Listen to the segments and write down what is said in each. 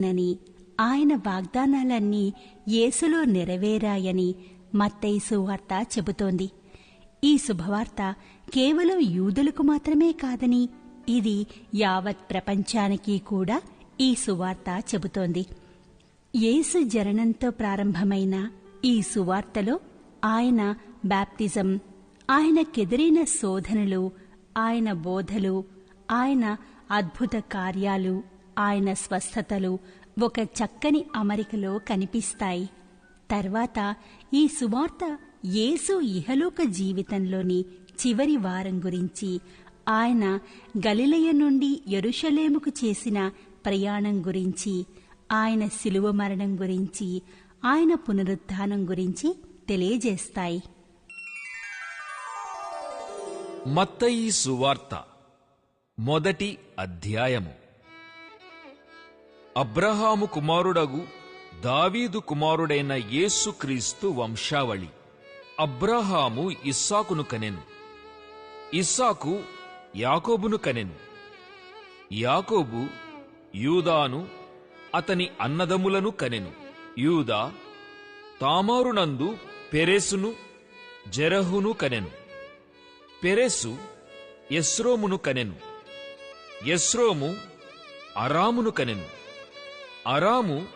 నని ఆయన వాగ్దానాలన్నీ యేసులో నెరవేరాయని మత్తైసు సువార్త చెబుతోంది. ఈ శుభవార్త కేవలం యూదులకు మాత్రమే కాదని ఇది యావత్ ప్రపంచానికి కూడా ఈ సువార్త చెబుతోంది. యేసు జననంతో ప్రారంభమైన ఈ సువార్తలో ఆయన బాప్తిజం ఆయనకెదిరిన శోధనలు ఆయన బోధలు ఆయన అద్భుత కార్యాలు ఆయన స్వస్థతలు ఒక చక్కని అమరికలో కనిపిస్తాయి. తర్వాత ఈ సువార్త యేసు ఇహలోక జీవితంలోని చివరి వారం గురించి ఆయన గలిలయ నుండి ఎరుషలేముకు చేసిన ప్రయాణం గురించి ఆయన శిలువ మరణం గురించి ఆయన పునరుత్థానం గురించి తెలియజేస్తాయి. మత్తయి సువార్త మొదటి అధ్యాయము. అబ్రహాము కుమారుడగు దావీదు కుమారుడైన యేసుక్రీస్తు వంశావళి. అబ్రహాము ఇస్సాకును కనెను. ఇస్సాకు యాకోబును కనెను. యాకోబు యూదాను అతని అన్నదములను కనెను. యూదా తామారునందు పెరెసును జెరహును కనెను. పెరెసు ఎస్రోమును కనెను. ఎస్రోము అరామును కనెను. అరాము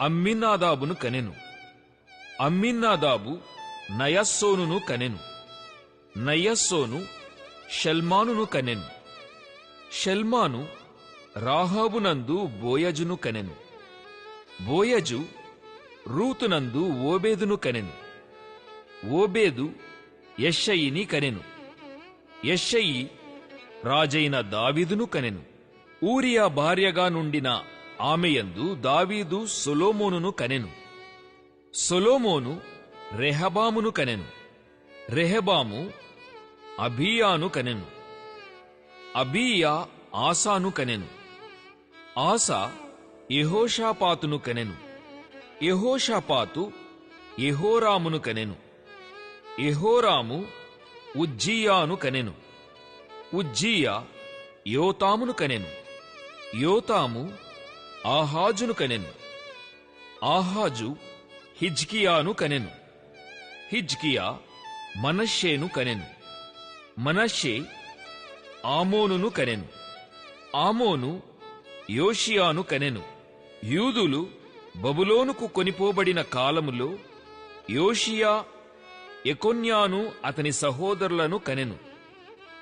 అమ్మిన్నాదాబును కనెను. అమ్మిన్నాదాబు నయస్సోనును కనెను. నయస్సోను షల్మానును కనెను. షల్మాను రాహాబునందు బోయజును కనెను. బోయజు రూతునందు ఓబేదును కనెను. ఓబేదు యెషయిని కనెను. యెషయి రాజైన దావిదును కనెను. ఊరియా భార్యగా నుండిన ఆమెయందు దావీదు సొలోమోనును కనెను. సొలోమోను రెహబామును కనెను. రెహబాము అభియాను కనెను. అబీయా ఆసాను కనెను. ఆసా యహోషాపాతును కనెను. యహోషాపాతు యహోరామును కనెను. యహోరాము ఉజ్జీయాను కనెను. ఉజ్జీయా యోతామును కనెను. యోతాము ఆహాజును కనెను. ఆహాజు హిజ్కియాను కనెను. హిజ్కియా మనషేను కనెను. మనషే ఆమోనును కనెను. ఆమోను యోషియాను కనెను. యూదులు బబులోనుకు కొనిపోబడిన కాలములో యోషియా ఎకొన్యాను అతని సహోదరులను కనెను.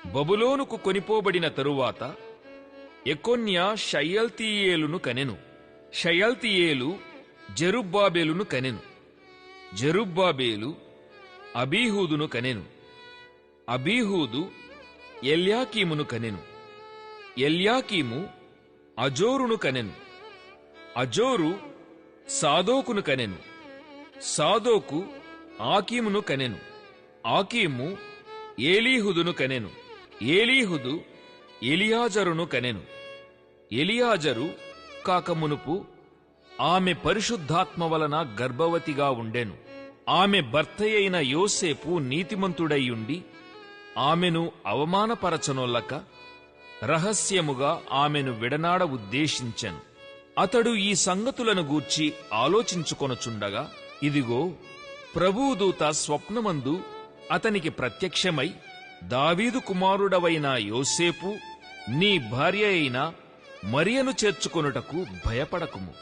బబులోనుకు కొనిపోబడిన తరువాత ఎకొన్యా షయల్తీయేలును కనెను షయల్తీయేలు జెరుబ్బాబేలును కనెను జెరుబ్బాబేలు అబీహూదును కనెను అబీహూదు ఎల్యాకీమును కనెను ఎల్యాకీము అజోరును కనెను అజోరు సాదోకును కనెను సాదోకు ఆకీమును కనెను ఆకీము ఏలీహుదును కనెను ఏలీహుదు ఎలియాజరును కనెను. ఎలియాజరు కాకమునుపు ఆమె పరిశుద్ధాత్మ వలన గర్భవతిగా ఉండెను. ఆమె భర్తయైన యోసేపు నీతిమంతుడైయుండి ఆమెను అవమానపరచనొల్లక రహస్యముగా ఆమెను విడనాడ ఉద్దేశించెను. అతడు ఈ సంగతులను గూర్చి ఆలోచించుకొనుచుండగా ఇదిగో ప్రభువుదూత స్వప్నమందు అతనికి ప్రత్యక్షమై దావీదు కుమారుడవైన యోసేపు నీ భార్య అయిన మరియను చేర్చుకొనుటకు భయపడకుము.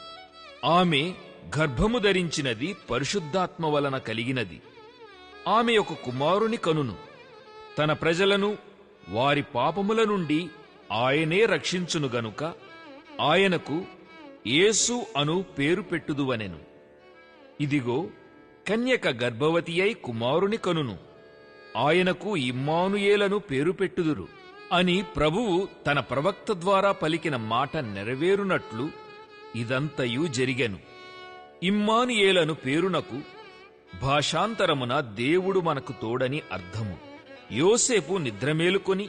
ఆమె గర్భము ధరించినది పరిశుద్ధాత్మ వలన కలిగినది. ఆమె ఒక కుమారుని కనును. తన ప్రజలను వారి పాపముల నుండి ఆయనే రక్షించును గనుక ఆయనకు యేసు అను పేరు పెట్టుదువనెను. ఇదిగో కన్యక గర్భవతి అయి కుమారుని కనును. ఆయనకు ఇమ్మానుయేలను పేరు పెట్టుదురు అని ప్రభువు తన ప్రవక్త ద్వారా పలికిన మాట నెరవేరునట్లు ఇదంతయు జరిగెను. ఇమ్మానుయేలను పేరునకు భాషాంతరమున దేవుడు మనకు తోడని అర్థము. యోసేపు నిద్రమేలుకొని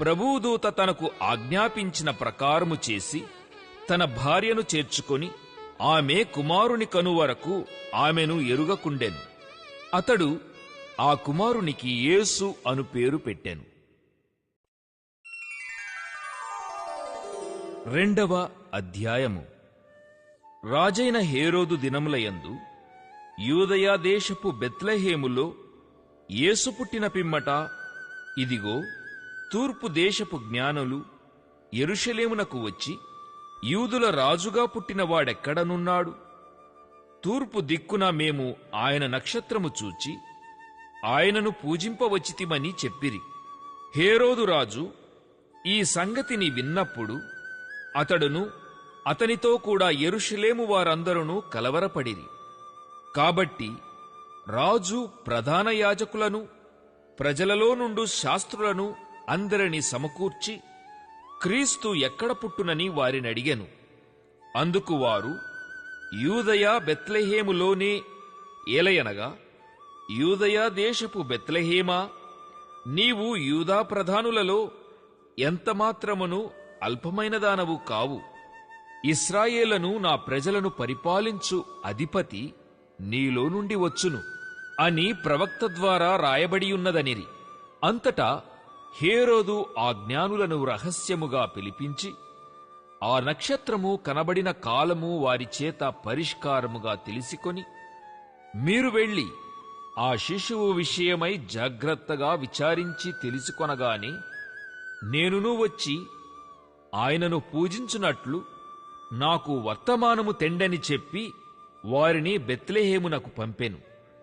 ప్రభుదూత తనకు ఆజ్ఞాపించిన ప్రకారము చేసి తన భార్యను చేర్చుకొని ఆమె కుమారుని కనువరకు ఆమెను ఎరుగకుండెను. అతడు ఆ కుమారునికి యేసు అను పేరు పెట్టాను. రెండవ అధ్యాయము. రాజైన హేరోదు దినములయందు యూదయాదేశపు బెత్లహేములో యేసు పుట్టిన పిమ్మట ఇదిగో తూర్పు దేశపు జ్ఞానులు ఎరుషలేమునకు వచ్చి యూదుల రాజుగా పుట్టిన వాడెక్కడనున్నాడు? తూర్పు దిక్కున మేము ఆయన నక్షత్రము చూచి ఆయనను పూజింపవచ్చితిమని చెప్పిరి. హేరోదు రాజు ఈ సంగతిని విన్నప్పుడు అతడును అతనితో కూడా ఎరుషులేము వారందరూ కలవరపడిరి. కాబట్టి రాజు ప్రధాన యాజకులను ప్రజలలో నుండు శాస్త్రులను అందరిని సమకూర్చి క్రీస్తు ఎక్కడ పుట్టునని వారినడిగెను అందుకు వారు యూదయ బెత్లెహేములోనే ఏలయనగా యూదయ దేశపు బెత్లహేమా నీవు యూదా ప్రధానులలో ఎంతమాత్రమును అల్పమైనదానవు కావు. ఇస్రాయేలను నా ప్రజలను పరిపాలించు అధిపతి నీలో నుండి వచ్చును అని ప్రవక్త ద్వారా రాయబడియున్నదనిరి. అంతటా హేరోదు ఆ జ్ఞానులను రహస్యముగా పిలిపించి ఆ నక్షత్రము కనబడిన కాలము వారి చేత పరిష్కారముగా తెలిసికొని మీరు వెళ్ళి ఆ శిశువు విషయమై జాగ్రత్తగా విచారించి తెలుసుకొనగానే నేనును వచ్చి ఆయనను పూజించునట్లు నాకు వర్తమానము తెండని చెప్పి వారిని బెత్లెహేమునకు పంపెను.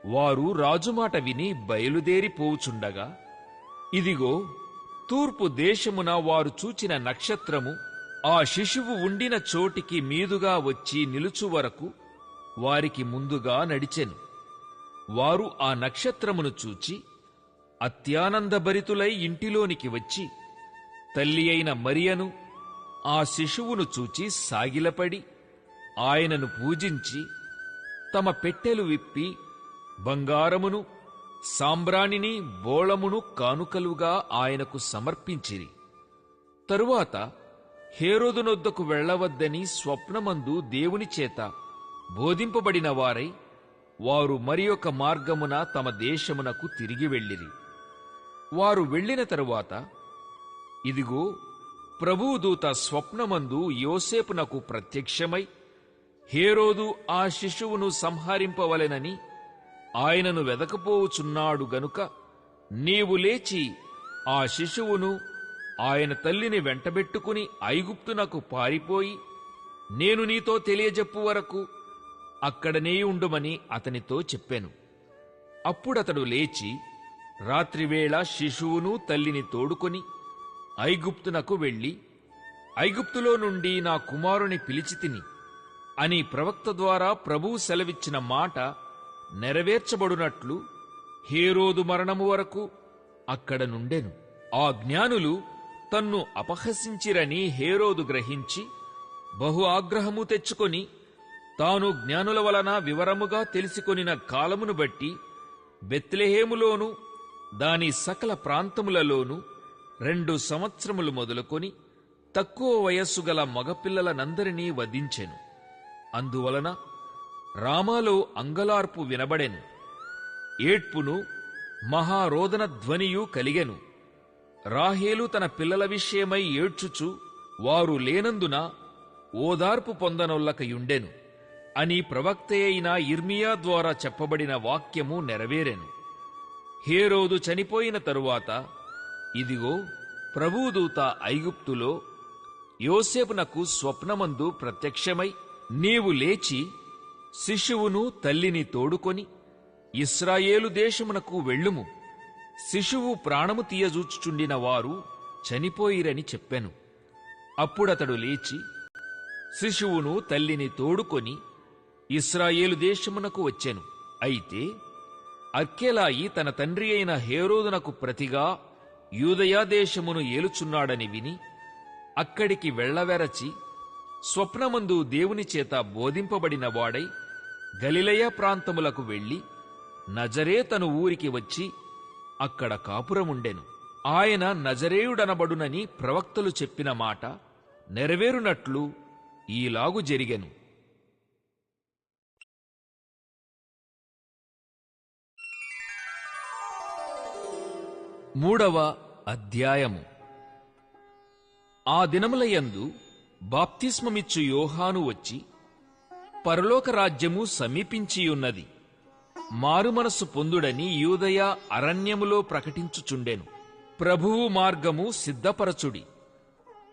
వారు రాజుమాట విని బయలుదేరిపోవుచుండగా ఇదిగో తూర్పు దేశమున వారు చూచిన నక్షత్రము ఆ శిశువు ఉండిన చోటికి మీదుగా వచ్చి నిలుచు వరకు వారికి ముందుగా నడిచెను. వారు ఆ నక్షత్రమును చూచి అత్యానందభరితులై ఇంటిలోనికి వచ్చి తల్లి అయిన మరియను ఆ శిశువును చూచి సాగిలపడి ఆయనను పూజించి తమ పెట్టెలు విప్పి బంగారమును సాంబ్రాణిని బోళమును కానుకలుగా ఆయనకు సమర్పించిరి. తరువాత హేరోదునొద్దకు వెళ్ళవద్దని స్వప్నమందు దేవుని చేత బోధింపబడిన వారై వారు మరి ఒక మార్గమున తమ దేశమునకు తిరిగి వెళ్ళిరి. వారు వెళ్ళిన తరువాత ఇదిగో ప్రభువుదూత స్వప్నమందు యోసేపునకు ప్రత్యక్షమై హేరోదు ఆ శిశువును సంహరింపవలెనని ఆయనను వెదకపోవుచున్నాడు గనుక నీవు లేచి ఆ శిశువును ఆయన తల్లిని వెంటబెట్టుకుని ఐగుప్తునకు పారిపోయి నేను నీతో తెలియజెప్పు వరకు అక్కడనే ఉండుమని అతనితో చెప్పాను. అప్పుడతడు లేచి రాత్రివేళ శిశువును తల్లిని తోడుకొని ఐగుప్తునకు వెళ్ళి ఐగుప్తులో నుండి నా కుమారుని పిలిచితిని అని ప్రవక్త ద్వారా ప్రభువు సెలవిచ్చిన మాట నెరవేర్చబడునట్లు హేరోదు మరణము వరకు అక్కడ నుండెను. ఆ జ్ఞానులు తన్ను అపహసించిరని హేరోదు గ్రహించి బహు ఆగ్రహము తెచ్చుకొని తాను జ్ఞానుల వలన వివరముగా తెలుసుకొనిన కాలమును బట్టి బెత్లెహేములోను దాని సకల ప్రాంతములలోను రెండు సంవత్సరములు మొదలుకొని తక్కువ వయస్సు గల మగపిల్లలనందరినీ వధించెను. అందువలన రామాలో అంగలార్పు వినబడెను. ఏడ్పును మహారోదన ధ్వనియు కలిగెను. రాహేలు తన పిల్లల విషయమై ఏడ్చుచు వారు లేనందున ఓదార్పు పొందనొల్లకయుండెను. అని ప్రవక్తయైన ఇర్మియా ద్వారా చెప్పబడిన వాక్యము నెరవేరెను. హేరోదు చనిపోయిన తరువాత ఇదిగో ప్రభుదూత ఐగుప్తులో యోసేపునకు స్వప్నమందు ప్రత్యక్షమై నీవు లేచి శిశువును తల్లిని తోడుకొని ఇస్రాయేలు దేశమునకు వెళ్ళుము. శిశువు ప్రాణము తీయజూచుచుండిన వారు చనిపోయిరని చెప్పెను. అప్పుడతడు లేచి శిశువును తల్లిని తోడుకొని ఇస్రాయేలు దేశమునకు వచ్చెను. అయితే అర్కెలాయి తన తండ్రి అయిన హేరోదునకు ప్రతిగా యూదయాదేశమును ఏలుచున్నాడని విని అక్కడికి వెళ్ళవెరచి స్వప్నమందు దేవుని చేత బోధింపబడిన వాడై గలిలయ ప్రాంతములకు వెళ్ళి నజరేతను ఊరికి వచ్చి అక్కడ కాపురముండెను. ఆయన నజరేయుడనబడునని ప్రవక్తలు చెప్పిన మాట నెరవేరునట్లు ఈలాగు జరిగెను. మూడవ అధ్యాయము. ఆ దినములయందు బాప్తిస్మమిచ్చు యోహాను వచ్చి పరలోక రాజ్యము సమీపించియున్నది. మారుమనస్సు పొందుడని యూదయ అరణ్యములో ప్రకటించుచుండెను. ప్రభువు మార్గము సిద్ధపరచుడి.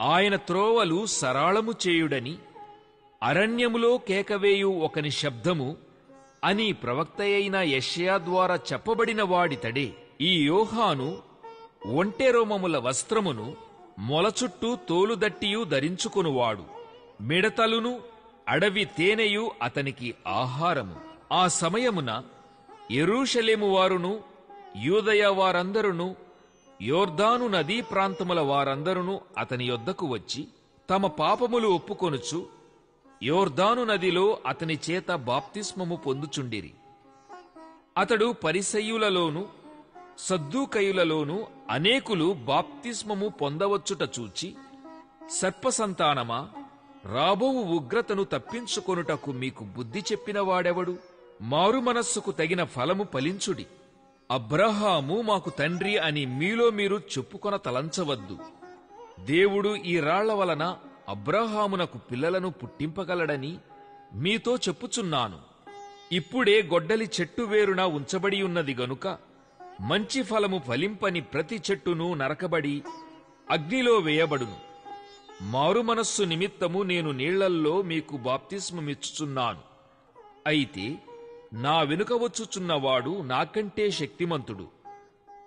ఆయన త్రోవలు సరాళము చేయుడని అరణ్యములో కేకవేయు ఒకని శబ్దము అని ప్రవక్తయైన యషయా ద్వారా చెప్పబడిన వాడితడే ఈ యోహాను ఒంటె రోమముల వస్త్రమును మొలచుట్టూ తోలుదట్టియు ధరించుకొనువాడు. మిడతలును అడవి తేనెయు అతనికి ఆహారము. ఆ సమయమున ఎరూషలేము వారును యూదయ వారందరును యోర్దాను నదీ ప్రాంతముల వారందరును అతని యొద్దకు వచ్చి తమ పాపములు ఒప్పుకొనుచు యోర్దాను నదిలో అతని చేత బాప్తిస్మము పొందుచుండిరి. అతడు పరిసయ్యులలోను సద్దూకయులలోను అనేకులు బాప్తిస్మము పొందవచ్చుట చూచి సర్పసంతానమా రాబోవు ఉగ్రతను తప్పించుకొనుటకు మీకు బుద్ధి చెప్పిన వాడెవడు మారు మనస్సుకు తగిన ఫలము ఫలించుడి. అబ్రహాము మాకు తండ్రి అని మీలో మీరు చెప్పుకొన తలంచవద్దు. దేవుడు ఈ రాళ్ళ వలన అబ్రహామునకు పిల్లలను పుట్టింపగలడని మీతో చెప్పుచున్నాను. ఇప్పుడే గొడ్డలి చెట్టు వేరున ఉంచబడి ఉన్నది గనుక మంచి ఫలము ఫలింపని ప్రతి చెట్టును నరకబడి అగ్నిలో వేయబడును. మారు మనస్సు నిమిత్తము నేను నీళ్ళల్లో మీకు బాప్తిస్మమిచ్చుచున్నాను. అయితే నా వెనుక వచ్చుచున్నవాడు నాకంటే శక్తిమంతుడు.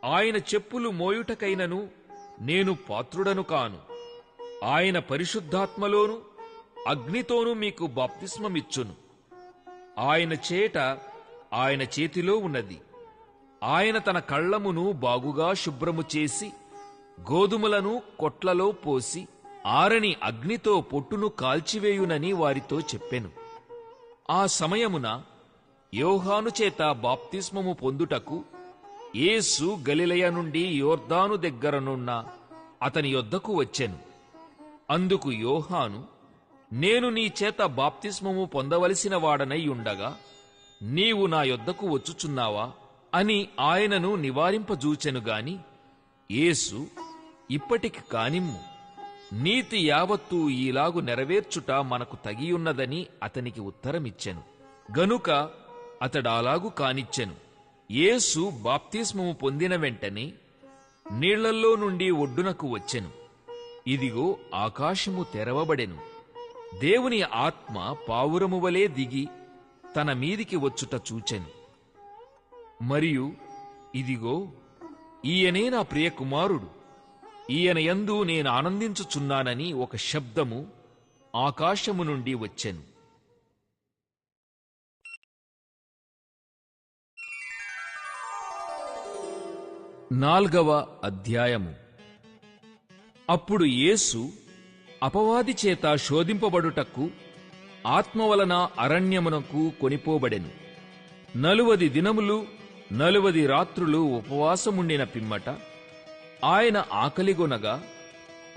ఆయన చెప్పులు మోయుటకైనను నేను పాత్రుడను కాను. ఆయన పరిశుద్ధాత్మలోను అగ్నితోనూ మీకు బాప్తిస్మమిచ్చును. ఆయన చేట ఆయన చేతిలో ఉన్నది. ఆయన తన కళ్ళమును బాగుగా శుభ్రము చేసి గోధుమలను కొట్లలో పోసి ఆరని అగ్నితో పొట్టును కాల్చివేయునని వారితో చెప్పెను. ఆ సమయమున యోహాను చేత బాప్తిస్మము పొందుటకు యేసు గలిలయ నుండి యోర్దాను దగ్గరనున్న అతని యొద్దకు వచ్చెను. అందుకు యోహాను నేను నీ చేత బాప్తిస్మము పొందవలసిన వాడనై ఉండగా నీవు నా యొద్దకు వచ్చుచున్నావా? అని ఆయనను నివారింపజూచెను గాని యేసు ఇప్పటికి కానిమ్ము. నీతి యావత్తూ ఈలాగు నెరవేర్చుట మనకు తగియున్నదని అతనికి ఉత్తరమిచ్చెను. గనుక అతడాలాగు కానిచ్చెను. యేసు బాప్తిస్మము పొందిన వెంటనే నీళ్ళల్లో నుండి ఒడ్డునకు వచ్చెను. ఇదిగో ఆకాశము తెరవబడెను. దేవుని ఆత్మ పావురము వలె దిగి తన మీదికి వచ్చుట చూచెను. మరియు ఇదిగో ఈయనే నా ప్రియ కుమారుడు ఈయన యందు నేను ఆనందించుచున్నానని ఒక శబ్దము ఆకాశము నుండి వచ్చెను. నాల్గవ అధ్యాయము. అప్పుడు యేసు అపవాది చేత శోధింపబడుటకు ఆత్మ వలన అరణ్యమునకు కొనిపోబడెను. నలువది దినములు నలువది రాత్రులు ఉపవాసముండిన పిమ్మట ఆయన ఆకలిగొనగా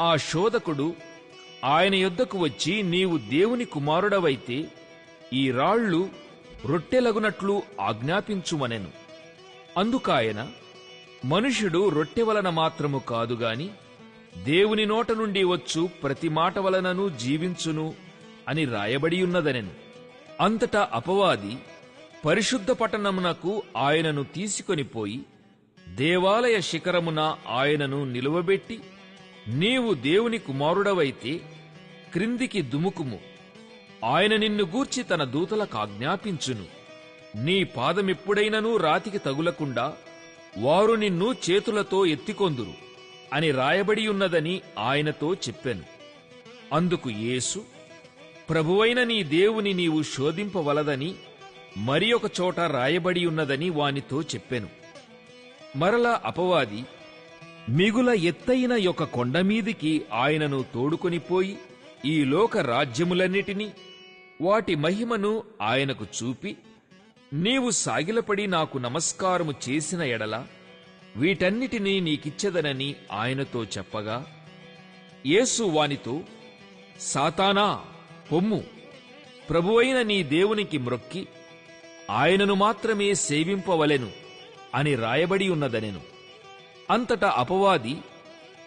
ఆ శోధకుడు ఆయన యొద్దకు వచ్చి నీవు దేవుని కుమారుడవైతే ఈ రాళ్ళు రొట్టెలగునట్లు ఆజ్ఞాపించుమనెను. అందుకాయన మనుష్యుడు రొట్టె వలన మాత్రము కాదుగాని దేవుని నోట నుండి వచ్చు ప్రతి మాట వలనను జీవించును అని రాయబడియున్నదనెను. అంతటా అపవాది పరిశుద్ధ పట్టణమునకు ఆయనను తీసుకొనిపోయి దేవాలయ శిఖరమున ఆయనను నిలువబెట్టి నీవు దేవుని కుమారుడవైతే క్రిందికి దుముకుము. ఆయన నిన్ను గూర్చి తన దూతలకు ఆజ్ఞాపించును. నీ పాదమెప్పుడైనను రాతికి తగులకుండా వారు నిన్ను చేతులతో ఎత్తికొందురు అని రాయబడియున్నదని ఆయనతో చెప్పాను. అందుకు యేసు ప్రభువైన నీ దేవుని నీవు శోధింపవలదని మరి ఒక చోట రాయబడి ఉన్నదని వానితో చెప్పెను. మరలా అపవాది మిగుల ఎత్తైన యొక్క కొండమీదికి ఆయనను తోడుకొనిపోయి ఈ లోక రాజ్యములన్నిటినీ వాటి మహిమను ఆయనకు చూపి నీవు సాగిలపడి నాకు నమస్కారము చేసిన ఎడల వీటన్నిటినీ నీకిచ్చెదనని ఆయనతో చెప్పగా యేసు వానితో సాతానా పొమ్ము ప్రభువైన నీ దేవునికి మ్రొక్కి ఆయనను మాత్రమే సేవింపవలెను అని రాయబడి ఉన్నదనెను. అంతటా అపవాది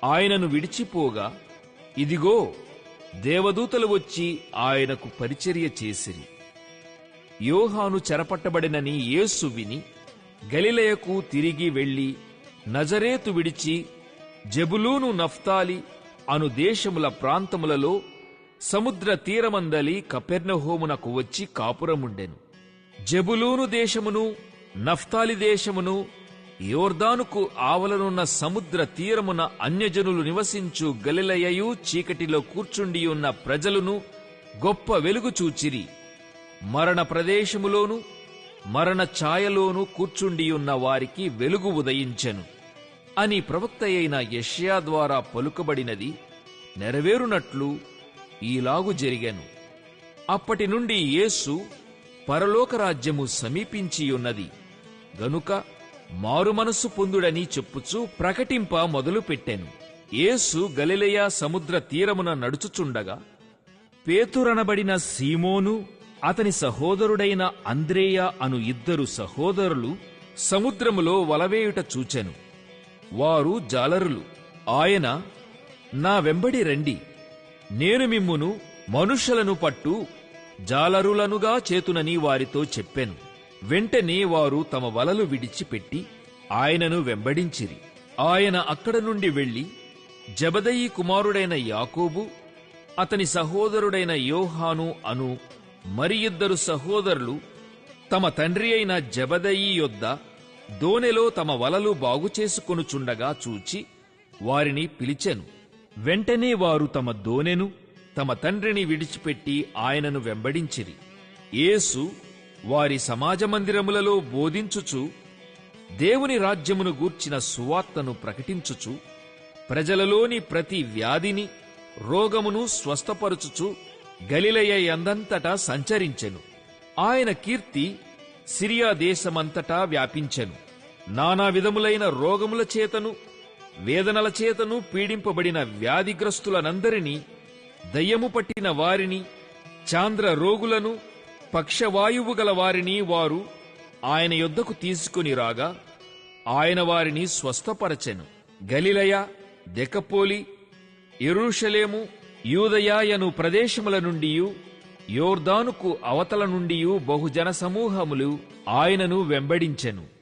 ఆయనను విడిచిపోగా ఇదిగో దేవదూతలు వచ్చి ఆయనకు పరిచర్య చేసిరి. యోహాను చెరపట్టబడినని యేసు విని గలిలయకు తిరిగి వెళ్ళి నజరేతు విడిచి జబులూను నఫ్తాలి అను దేశముల ప్రాంతములలో సముద్ర తీరమందలి కపెర్నహోమునకు వచ్చి కాపురముండెను. జబులూను దేశమును నఫ్తాలి దేశమును యోర్దానుకు ఆవలనున్న సముద్ర తీరమున అన్యజనులు నివసించు గలిలయయు చీకటిలో కూర్చుండియున్న ప్రజలును గొప్ప వెలుగు చూచిరి. మరణ ప్రదేశములోను మరణ ఛాయలోను కూర్చుండియున్న వారికి వెలుగు ఉదయించెను. అని ప్రవక్త అయిన యష్యా ద్వారా పలుకబడినది నెరవేరునట్లు ఈలాగు జరిగెను. అప్పటి నుండి యేసు పరలోక రాజ్యము సమీపించియున్నది గనుక మారుమనస్సు పొందుడని చెప్పుచూ ప్రకటింప మొదలుపెట్టెను యేసు గలిలయ సముద్ర తీరమున నడుచుచుండగా పేతురనబడిన సీమోను అతని సహోదరుడైన అంద్రేయ అను ఇద్దరు సహోదరులు సముద్రములో వలవేయుట చూచెను. వారు జాలరులు ఆయన నా వెంబడి రండి. నేను మిమ్మును మనుషులను పట్టు జాలరులనుగా చేతునని వారితో చెప్పెను. వెంటనే వారు తమ వలలు విడిచిపెట్టి ఆయనను వెంబడించిరి. ఆయన అక్కడ నుండి వెళ్ళి జబదయి కుమారుడైన యాకోబు అతని సహోదరుడైన యోహాను అను మరి ఇద్దరు సహోదరులు తమ తండ్రి అయిన జబదయి యొద్ద దోనెలో తమ వలలు బాగుచేసుకొనుచుండగా చూచి వారిని పిలిచెను. వెంటనే వారు తమ దోనెను తమ తండ్రిని విడిచిపెట్టి ఆయనను వెంబడించిరి. యేసు వారి సమాజ మందిరములలో బోధించుచు దేవుని రాజ్యమును గూర్చిన సువార్తను ప్రకటించుచు ప్రజలలోని ప్రతి వ్యాధిని రోగమును స్వస్థపరుచుచు గలిలయ ఎందంతటా సంచరించెను. ఆయన కీర్తి సిరియా దేశమంతటా వ్యాపించెను. నానా విధములైన రోగముల చేతను వేదనల చేతను పీడింపబడిన వ్యాధిగ్రస్తులనందరినీ దయ్యము పట్టిన వారిని చాంద్ర రోగులను పక్షవాయువు గల వారిని వారు ఆయన యొద్దకు తీసుకుని రాగా ఆయన వారిని స్వస్థపరచెను. గలిలయ దెకపోలి ఎరుషలేము యూదయాయను ప్రదేశముల నుండి యోర్దానుకు అవతల నుండి బహుజన సమూహములు ఆయనను వెంబడించెను.